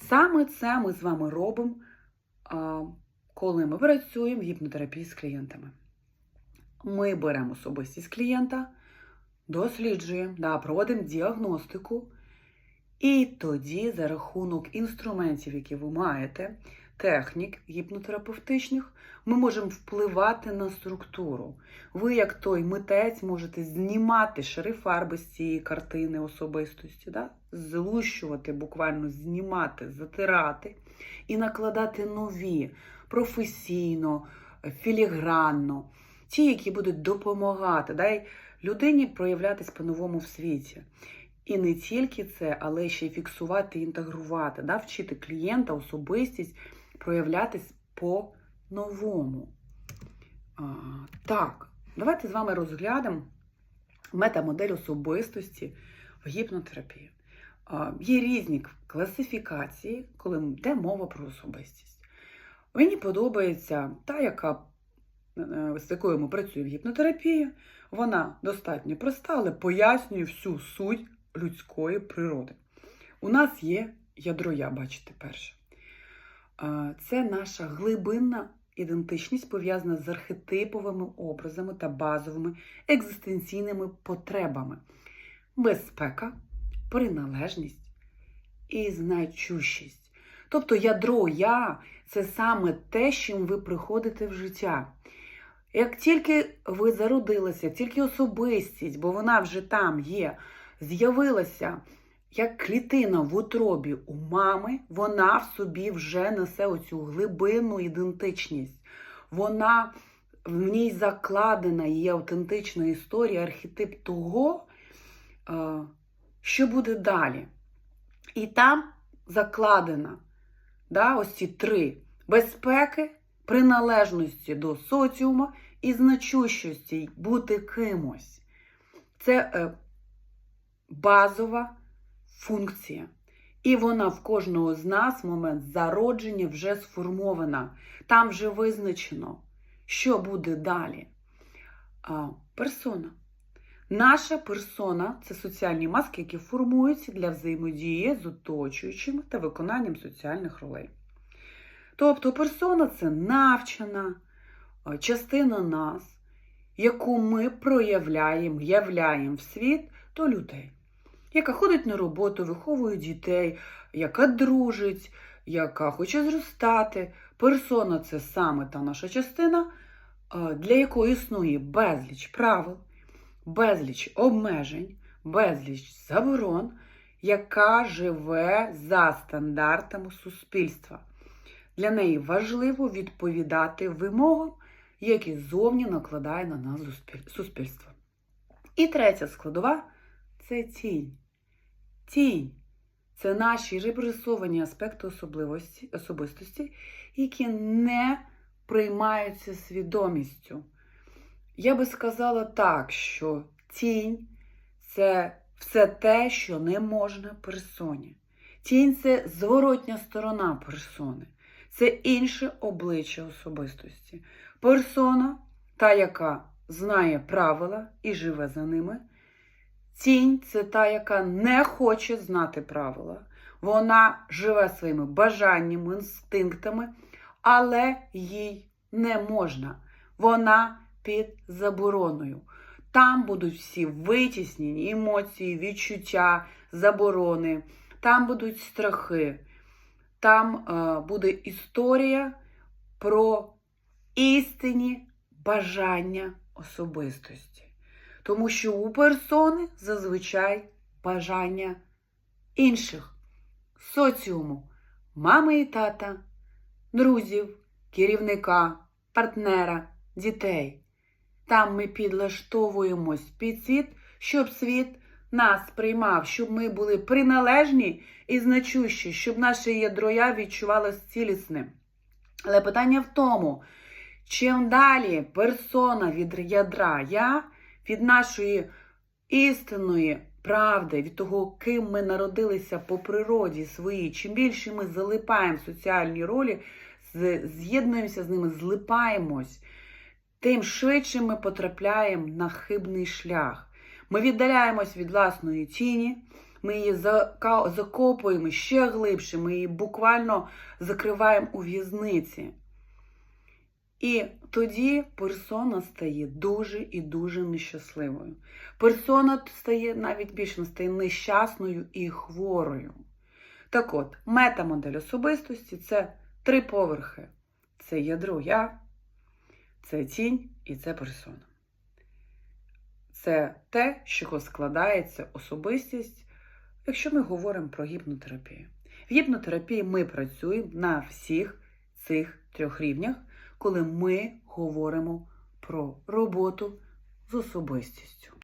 Саме це ми з вами робимо, коли ми працюємо в гіпнотерапії з клієнтами. Ми беремо особистість клієнта, досліджуємо, да, проводимо діагностику, і тоді за рахунок інструментів, які ви маєте, технік гіпнотерапевтичних, ми можемо впливати на структуру. Ви, як той митець, можете знімати шари фарби з цієї картини особистості, да? злущувати, буквально знімати, затирати і накладати нові професійно, філігранно, ті, які будуть допомагати дай людині проявлятись по-новому в світі. І не тільки це, але ще й фіксувати, інтегрувати, да? вчити клієнта, особистість проявлятись по-новому. Так, давайте з вами розглянемо метамодель особистості в гіпнотерапії. Є різні класифікації, коли йде мова про особистість. Мені подобається та, яка, е, з якою ми працюємо в гіпнотерапії. Вона достатньо проста, але пояснює всю суть людської природи. У нас є ядро я, бачите, перше. Це наша глибинна ідентичність, пов'язана з архетиповими образами та базовими екзистенційними потребами. Безпека, приналежність і значущість. Тобто ядро я це саме те, чим ви приходите в життя. Як тільки ви зародилися, тільки особистість, бо вона вже там є, з'явилася як клітина в утробі у мами, вона в собі вже несе оцю глибинну ідентичність. Вона в ній закладена її автентична історія, архетип того, е, що буде далі. І там закладена да, ось ці три безпеки, приналежності до соціума і значущості бути кимось. Це е, базова функція. І вона в кожного з нас в момент зародження вже сформована. Там вже визначено, що буде далі. А, Персона. Наша персона це соціальні маски, які формуються для взаємодії з оточуючими та виконанням соціальних ролей. Тобто персона це навчена частина нас, яку ми проявляємо, являємо в світ до людей, яка ходить на роботу, виховує дітей, яка дружить, яка хоче зростати. Персона це саме та наша частина, е, для якої існує безліч правил, безліч обмежень, безліч заборон, яка живе за стандартами суспільства. Для неї важливо відповідати вимогам, які зовні накладає на нас суспільство. І третя складова це тінь. Тінь це наші репресовані аспекти особливості, особистості, які не приймаються свідомістю. Я би сказала так, що тінь це все те, що не можна персоні. Тінь це зворотня сторона персони. Це інше обличчя особистості. Персона, та, яка знає правила і живе за ними. Тінь це та, яка не хоче знати правила. Вона живе своїми бажаннями, інстинктами, але їй не можна. Вона під забороною. Там будуть всі витіснені емоції, відчуття, заборони, там будуть страхи. Там е, буде історія про істинні бажання особистості. Тому що у персони зазвичай бажання інших соціуму, мами і тата, друзів, керівника, партнера, дітей. Там ми підлаштовуємось під світ, щоб світ нас приймав, щоб ми були приналежні і значущі, щоб наше ядро я відчувалося цілісним. Але питання в тому, чим далі персона від ядра я, від нашої істинної правди, від того, ким ми народилися по природі своїй, чим більше ми залипаємо соціальні ролі, з'єднуємося з ними, злипаємось, тим швидше ми потрапляємо на хибний шлях. Ми віддаляємось від власної тіні, Ми її закопуємо ще глибше, ми її буквально закриваємо у в'язниці. І тоді персона стає дуже і дуже нещасливою. Персона стає навіть більше стає нещасною і хворою. Так от, метамодель особистості це три поверхи: це ядро я, це тінь і це персона. Це те, з чого складається особистість, якщо ми говоримо про гіпнотерапію. В гіпнотерапії ми працюємо на всіх цих трьох рівнях, коли ми говоримо про роботу з особистістю.